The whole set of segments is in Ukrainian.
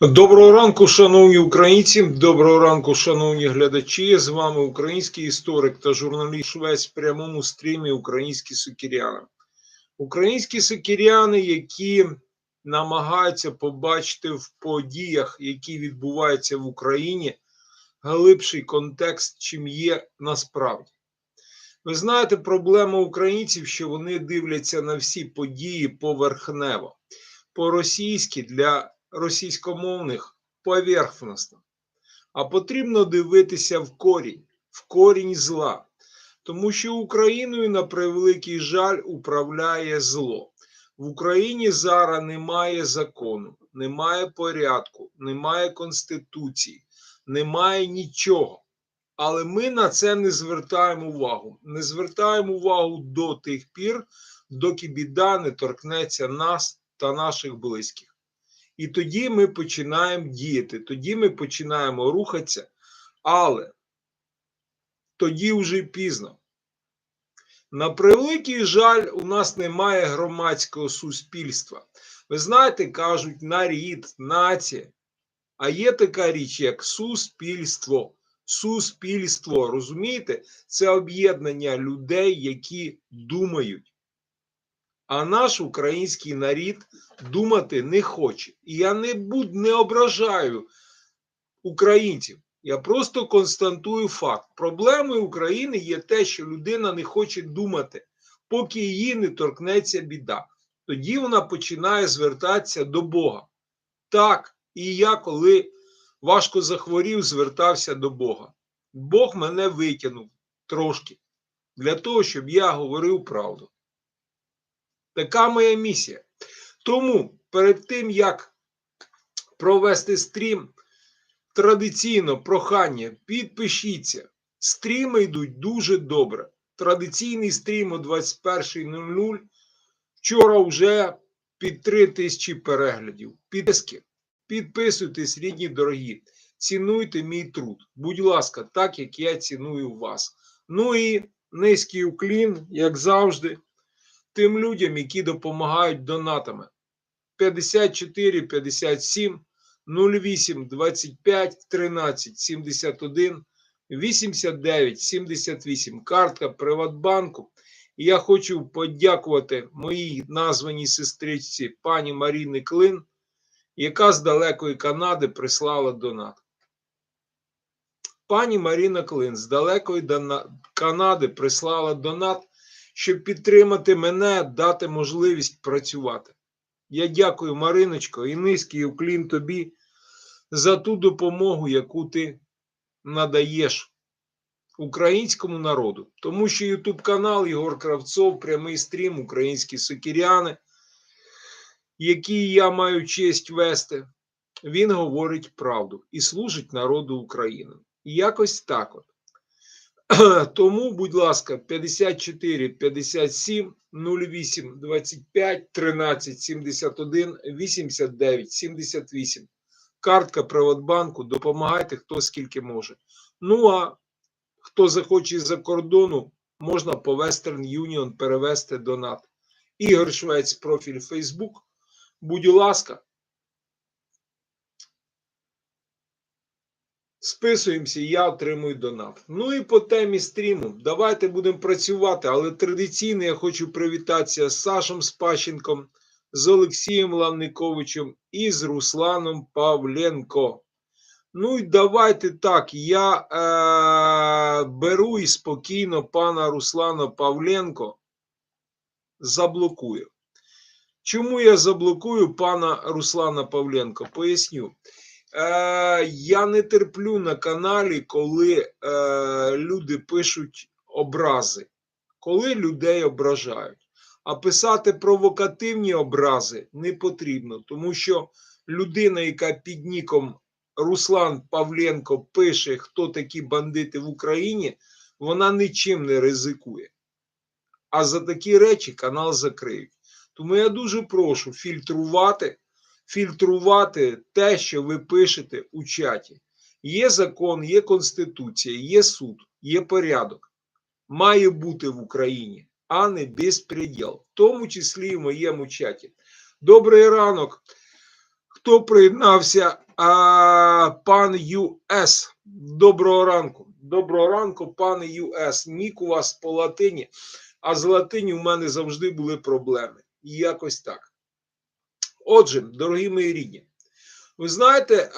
Доброго ранку, шановні українці. Доброго ранку, шановні глядачі. З вами український історик та журналіст Швець в прямому стрімі Українські сокіряни. Українські сокіряни, які намагаються побачити в подіях, які відбуваються в Україні, глибший контекст, чим є насправді. Ви знаєте, проблема українців, що вони дивляться на всі події поверхнево, по-російськи для російськомовних поверхностно. А потрібно дивитися в корінь, в корінь зла. Тому що Україною, на превеликий жаль, управляє зло. В Україні зараз немає закону, немає порядку, немає конституції, немає нічого. Але ми на це не звертаємо увагу. Не звертаємо увагу до тих пір, доки біда не торкнеться нас та наших близьких. І тоді ми починаємо діяти, тоді ми починаємо рухатися, але тоді вже пізно. На превеликий жаль, у нас немає громадського суспільства. Ви знаєте, кажуть нарід, нація. А є така річ, як суспільство. Суспільство, розумієте, це об'єднання людей, які думають. А наш український нарід думати не хоче. І я не буд, не ображаю українців. Я просто констатую факт. Проблемою України є те, що людина не хоче думати, поки її не торкнеться біда. Тоді вона починає звертатися до Бога. Так, і я, коли важко захворів, звертався до Бога. Бог мене витягнув трошки для того, щоб я говорив правду. Така моя місія. Тому перед тим, як провести стрім, традиційно прохання, підпишіться. Стріми йдуть дуже добре. Традиційний стрім о 21.00. Вчора вже під 3 тисячі переглядів. Підписки. Підписуйтесь, рідні дорогі. Цінуйте мій труд. Будь ласка, так як я ціную вас. Ну і низький уклін, як завжди тим людям, які допомагають донатами. 54 57 08 25 13 71 89 78. Картка Приватбанку. І я хочу подякувати моїй названій сестричці пані Маріни Клин, яка з далекої Канади прислала донат. Пані Маріна Клин з далекої Канади прислала донат щоб підтримати мене, дати можливість працювати. Я дякую, Мариночко, і низький уклін тобі за ту допомогу, яку ти надаєш українському народу. Тому що Ютуб канал Єгор Кравцов, прямий стрім, українські сокіряни, який я маю честь вести, він говорить правду і служить народу України. І якось так от. Тому, будь ласка, 54 57 08 25 13 71 89 78. Картка Приватбанку. Допомагайте хто скільки може. Ну а хто захоче з-за кордону, можна по Western Union перевести донат. Ігор Швець, профіль Facebook. Будь ласка. Списуємося, я отримую донат. Ну і по темі стріму. Давайте будемо працювати, але традиційно я хочу привітатися з Сашем Спащенком, з Олексієм Лавниковичем і з Русланом Павленко. Ну і давайте так. Я е, беру і спокійно пана Руслана Павленко заблокую. Чому я заблокую пана Руслана Павленко? Поясню. Е, я не терплю на каналі, коли е, люди пишуть образи, коли людей ображають. А писати провокативні образи не потрібно, тому що людина, яка під ніком Руслан Павленко пише, хто такі бандити в Україні, вона нічим не ризикує. А за такі речі канал закриють. Тому я дуже прошу фільтрувати фільтрувати те, що ви пишете у чаті. Є закон, є конституція, є суд, є порядок. Має бути в Україні, а не безпреділ, в тому числі і в моєму чаті. Добрий ранок. хто приєднався? А, пан ЮС. Доброго ранку. Доброго ранку, пане ЮС. Нік у вас по латині, а з латині у мене завжди були проблеми. Якось так. Отже, дорогі мої рідні, ви знаєте,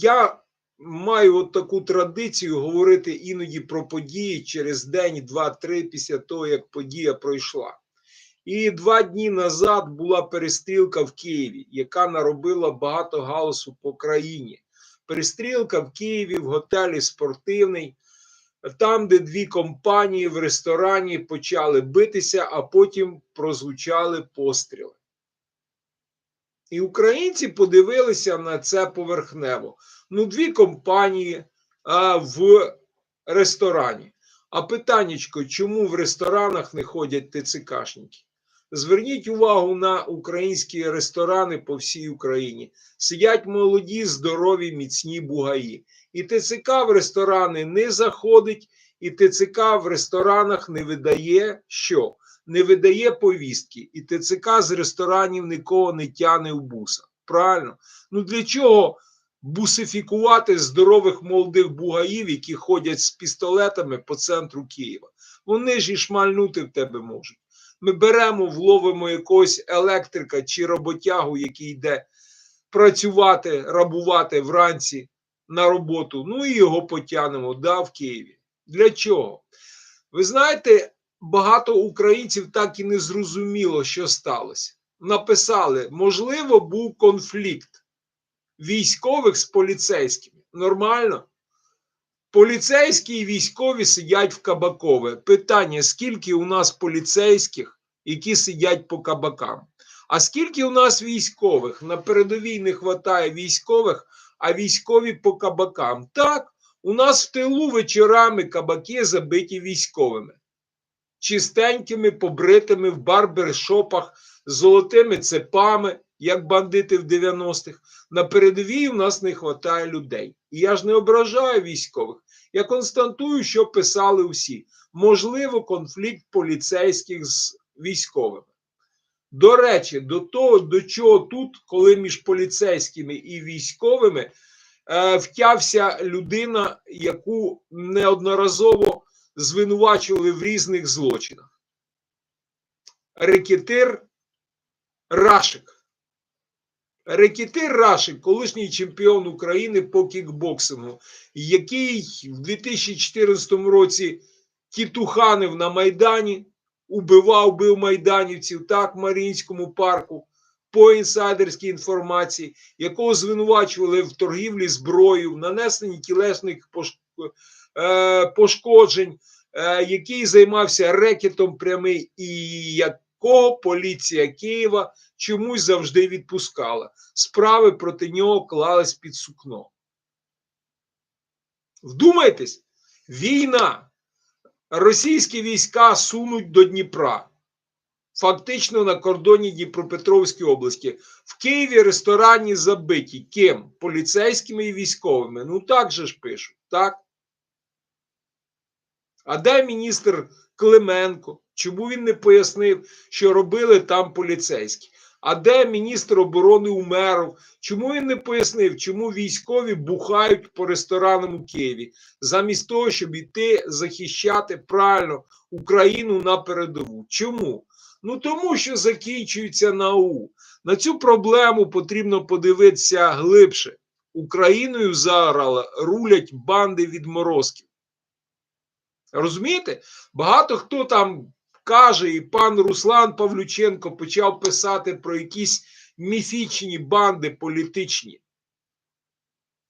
я маю от таку традицію говорити іноді про події через день, два, три після того, як подія пройшла. І два дні назад була перестрілка в Києві, яка наробила багато галасу по країні. Перестрілка в Києві в готелі спортивний, там, де дві компанії в ресторані почали битися, а потім прозвучали постріли. І українці подивилися на це поверхнево. Ну, дві компанії а, в ресторані. А питаннячко, чому в ресторанах не ходять ТЦКшники? Зверніть увагу на українські ресторани по всій Україні. Сидять молоді, здорові, міцні бугаї. І ТЦК в ресторани не заходить, і ТЦК в ресторанах не видає що? Не видає повістки, і ТЦК з ресторанів нікого не тяне в буса. Правильно? Ну для чого бусифікувати здорових молодих бугаїв, які ходять з пістолетами по центру Києва? Вони ж і шмальнути в тебе можуть. Ми беремо, вловимо якогось електрика чи роботягу, який йде працювати, рабувати вранці на роботу. Ну і його потягнемо да, в Києві. Для чого? Ви знаєте, багато українців так і не зрозуміло, що сталося. Написали: можливо, був конфлікт військових з поліцейськими. Нормально? Поліцейські і військові сидять в Кабакове. Питання: скільки у нас поліцейських, які сидять по кабакам? А скільки у нас військових? На передовій не вистачає військових, а військові по кабакам. Так, у нас в тилу вечорами кабаки забиті військовими, чистенькими, побритими в барбершопах, з золотими цепами, як бандити в 90-х. На передовій у нас не вистачає людей. І я ж не ображаю військових. Я констатую, що писали всі. Можливо, конфлікт поліцейських з військовими. До речі, до того, до чого тут, коли між поліцейськими і військовими е, втявся людина, яку неодноразово звинувачували в різних злочинах. Рекетир Рашик. Рекетир Рашик, колишній чемпіон України по кікбоксингу, який в 2014 році тітуханив на Майдані, убивав бив майданівців так в Маріїнському парку по інсайдерській інформації, якого звинувачували в торгівлі зброєю, в нанесенні тілесних пошкоджень, е, який займався рекетом прямий і якого поліція Києва чомусь завжди відпускала. Справи проти нього клались під сукно. Вдумайтесь, війна. Російські війська сунуть до Дніпра. Фактично на кордоні Дніпропетровської області. В Києві ресторані забиті. Ким? Поліцейськими і військовими. Ну так же ж пишуть, так? А де міністр Клименко? Чому він не пояснив, що робили там поліцейські? А де міністр оборони Умеров? Чому він не пояснив, чому військові бухають по ресторанам у Києві, замість того, щоб іти захищати правильно Україну на передову? Чому? Ну тому що закінчується НАУ. На цю проблему потрібно подивитися глибше. Україною зараз рулять банди відморозків. Розумієте? Багато хто там каже, і пан Руслан Павлюченко почав писати про якісь міфічні банди політичні.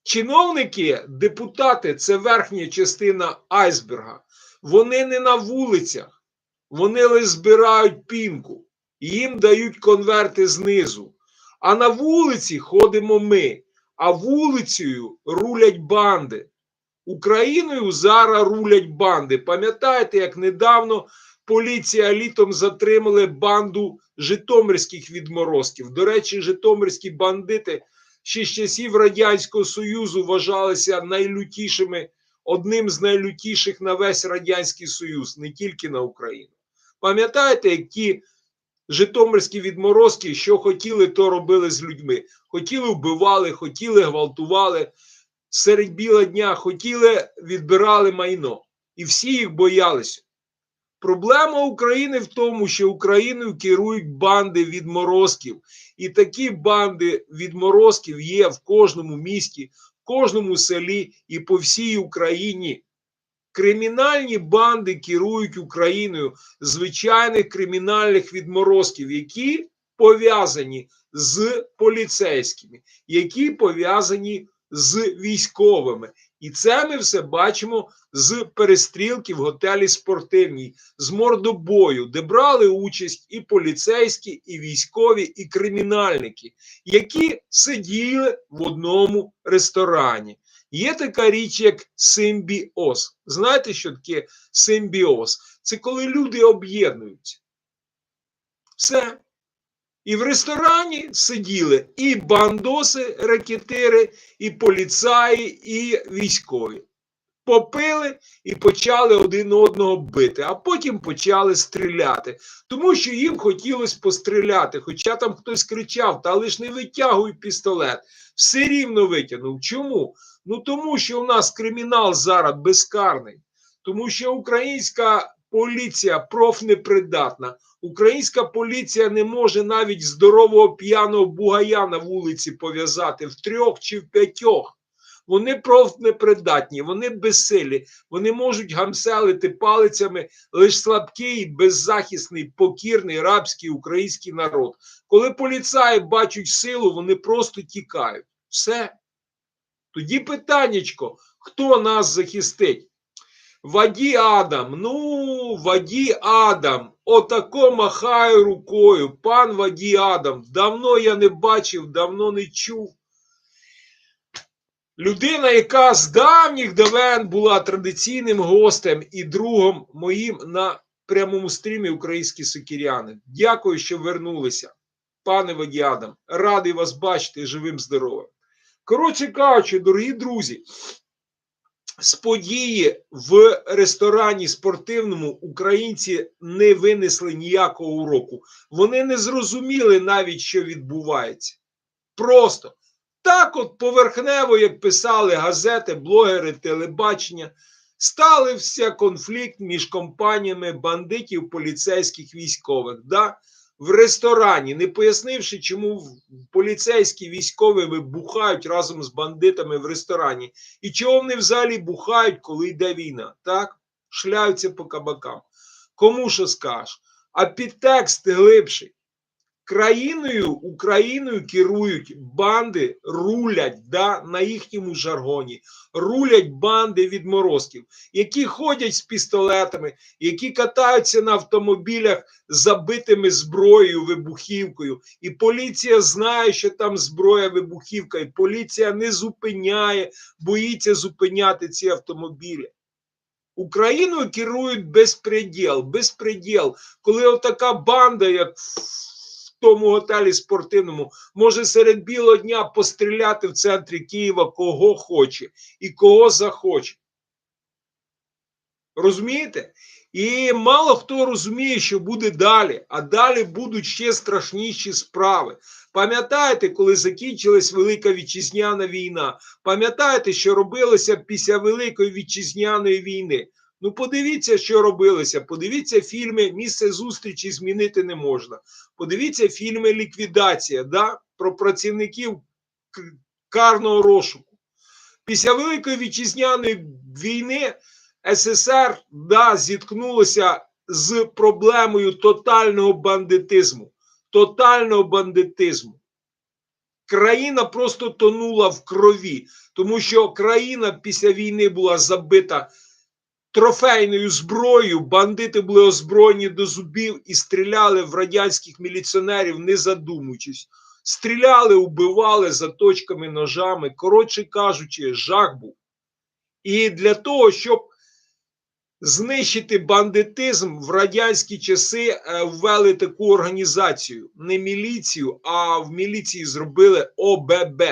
Чиновники, депутати це верхня частина айсберга. Вони не на вулицях, вони лише збирають пінку, їм дають конверти знизу. А на вулиці ходимо ми, а вулицею рулять банди. Україною зараз рулять банди. Пам'ятаєте, як недавно поліція літом затримали банду Житомирських відморозків. До речі, Житомирські бандити ще з часів Радянського Союзу вважалися найлютішими, одним з найлютіших на весь Радянський Союз, не тільки на Україну. Пам'ятаєте, як ті Житомирські відморозки, що хотіли, то робили з людьми. Хотіли вбивали, хотіли гвалтували серед біла дня, хотіли відбирали майно. І всі їх боялися. Проблема України в тому, що Україною керують банди відморозків. І такі банди відморозків є в кожному місті, в кожному селі і по всій Україні. Кримінальні банди керують Україною звичайних кримінальних відморозків, які пов'язані з поліцейськими, які пов'язані з військовими. І це ми все бачимо з перестрілки в готелі спортивній, з мордобою, де брали участь і поліцейські, і військові, і кримінальники, які сиділи в одному ресторані. Є така річ, як симбіоз. Знаєте, що таке симбіоз? Це коли люди об'єднуються. Все. І в ресторані сиділи і бандоси, ракетири, і поліцаї, і військові. Попили і почали один одного бити, а потім почали стріляти. Тому що їм хотілося постріляти. Хоча там хтось кричав, та лиш не витягуй пістолет. Все рівно витягнув. Чому? Ну тому що у нас кримінал зараз безкарний, тому що українська поліція профнепридатна. Українська поліція не може навіть здорового п'яного бугая на вулиці пов'язати в трьох чи в п'ятьох. Вони профнепридатні, вони безсилі, вони можуть гамселити палицями лише слабкий, беззахисний, покірний рабський український народ. Коли поліцаї бачать силу, вони просто тікають. Все. Тоді питаннячко, хто нас захистить? Ваді Адам, ну, Ваді Адам, отако махаю рукою. Пан Ваді Адам, давно я не бачив, давно не чув. Людина, яка з давніх давен була традиційним гостем і другом моїм на прямому стрімі українські сокіряни. Дякую, що вернулися. Пане Ваді Адам, радий вас бачити живим здоровим. Коротше кажучи, дорогі друзі, з події в ресторані спортивному українці не винесли ніякого уроку. Вони не зрозуміли навіть, що відбувається. Просто так, от поверхнево, як писали газети, блогери, телебачення, ставився конфлікт між компаніями бандитів, поліцейських військових. Да? В ресторані, не пояснивши, чому поліцейські військові вибухають разом з бандитами в ресторані, і чого вони взагалі бухають, коли йде війна, так? Шляються по кабакам. Кому що скажеш? А підтекст глибший. Країною, Україною керують банди, рулять да, на їхньому жаргоні, рулять банди відморозків, які ходять з пістолетами, які катаються на автомобілях забитими зброєю, вибухівкою. І поліція знає, що там зброя, вибухівка, і поліція не зупиняє, боїться зупиняти ці автомобілі. Україною керують безпреділ, безпреділ, коли отака банда, як тому готелі спортивному може серед білого дня постріляти в центрі Києва кого хоче і кого захоче. Розумієте? І мало хто розуміє, що буде далі, а далі будуть ще страшніші справи. Пам'ятаєте, коли закінчилась Велика Вітчизняна війна? Пам'ятаєте, що робилося після Великої Вітчизняної війни? Ну, подивіться, що робилося. Подивіться фільми Місце зустрічі змінити не можна. Подивіться фільми Ліквідація да? про працівників карного розшуку. Після Великої Вітчизняної війни СССР да, зіткнулося з проблемою тотального бандитизму. Тотального бандитизму. Країна просто тонула в крові, тому що країна після війни була забита трофейною зброєю, бандити були озброєні до зубів і стріляли в радянських міліціонерів, не задумуючись. Стріляли, убивали заточками, ножами. Коротше кажучи, жах був. І для того, щоб знищити бандитизм, в радянські часи е, ввели таку організацію, не міліцію, а в міліції зробили ОББ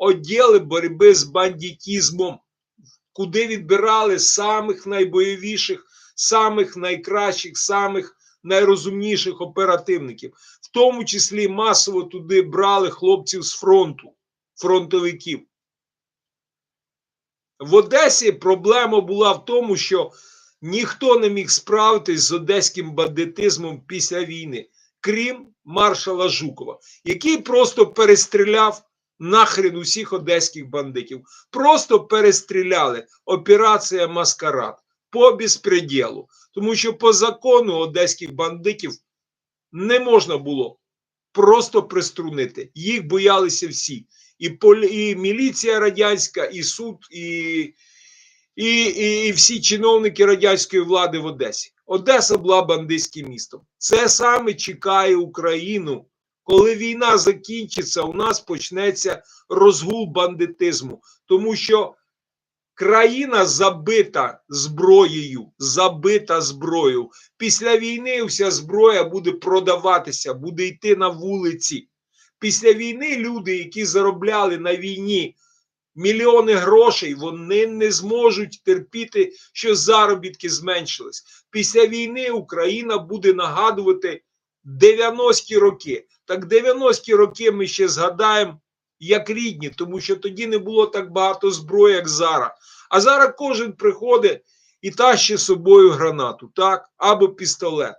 відділи боротьби з бандитизмом куди відбирали самих найбойовіших, самих найкращих, самих найрозумніших оперативників, в тому числі масово туди брали хлопців з фронту, фронтовиків. В Одесі проблема була в тому, що ніхто не міг справитись з одеським бандитизмом після війни, крім маршала Жукова, який просто перестріляв нахрен усіх одеських бандитів. Просто перестріляли. Операція Маскарад по безпреділу. Тому що по закону одеських бандитів не можна було просто приструнити. Їх боялися всі. І, полі, і міліція радянська, і суд, і, і, і, і всі чиновники радянської влади в Одесі. Одеса була бандитським містом. Це саме чекає Україну. Коли війна закінчиться, у нас почнеться розгул бандитизму, тому що країна забита зброєю, забита зброєю. Після війни вся зброя буде продаватися, буде йти на вулиці. Після війни люди, які заробляли на війні мільйони грошей, вони не зможуть терпіти, що заробітки зменшились. Після війни Україна буде нагадувати 90-ті роки. Так 90-ті роки ми ще згадаємо як рідні, тому що тоді не було так багато зброї, як зараз. А зараз кожен приходить і тащить з собою гранату, так, або пістолет.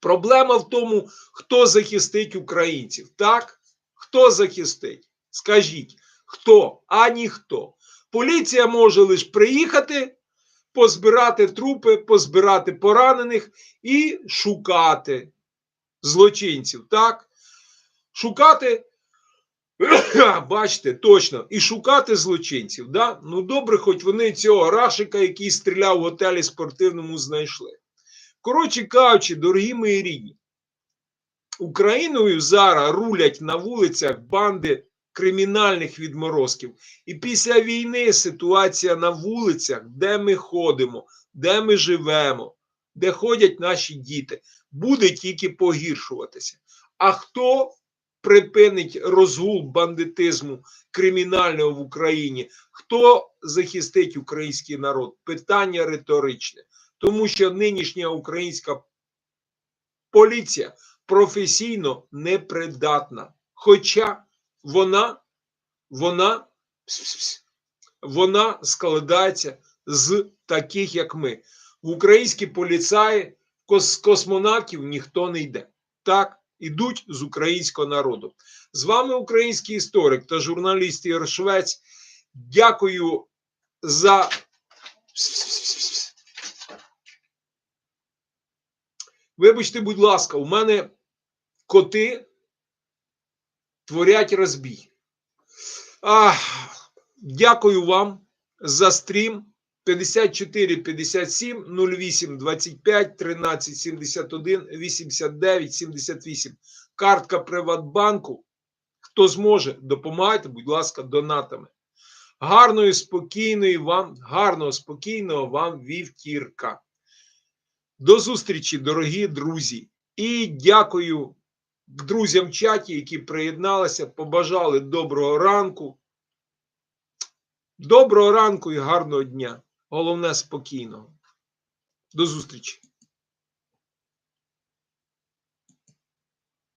Проблема в тому, хто захистить українців. Так? Хто захистить? Скажіть, хто? А ніхто. Поліція може лише приїхати, позбирати трупи, позбирати поранених і шукати злочинців. Так? Шукати, бачите, точно, і шукати злочинців. Да? Ну добре, хоч вони цього Рашика, який стріляв в готелі спортивному, знайшли. Коротше кажучи, дорогі мої рідні, Україною зараз рулять на вулицях банди кримінальних відморозків. І після війни ситуація на вулицях, де ми ходимо, де ми живемо, де ходять наші діти, буде тільки погіршуватися. А хто припинить розгул бандитизму кримінального в Україні? Хто захистить український народ? Питання риторичне. Тому що нинішня українська поліція професійно непридатна. Хоча вона, вона, вона складається з таких, як ми. Українські поліцаї кос, космонавтів ніхто не йде. Так, ідуть з українського народу. З вами український історик та журналіст Ігор Швець. Дякую за. Вибачте, будь ласка, у мене коти творять розбій. А, Дякую вам за стрім 54 57 08 25 13 71 89 78. Картка Приватбанку. Хто зможе, допомагайте, будь ласка, донатами. Гарної, спокійної вам, гарного, спокійного вам вівтірка. До зустрічі, дорогі друзі, і дякую друзям в чаті, які приєдналися, побажали доброго ранку. Доброго ранку і гарного дня. Головне спокійно. До зустрічі.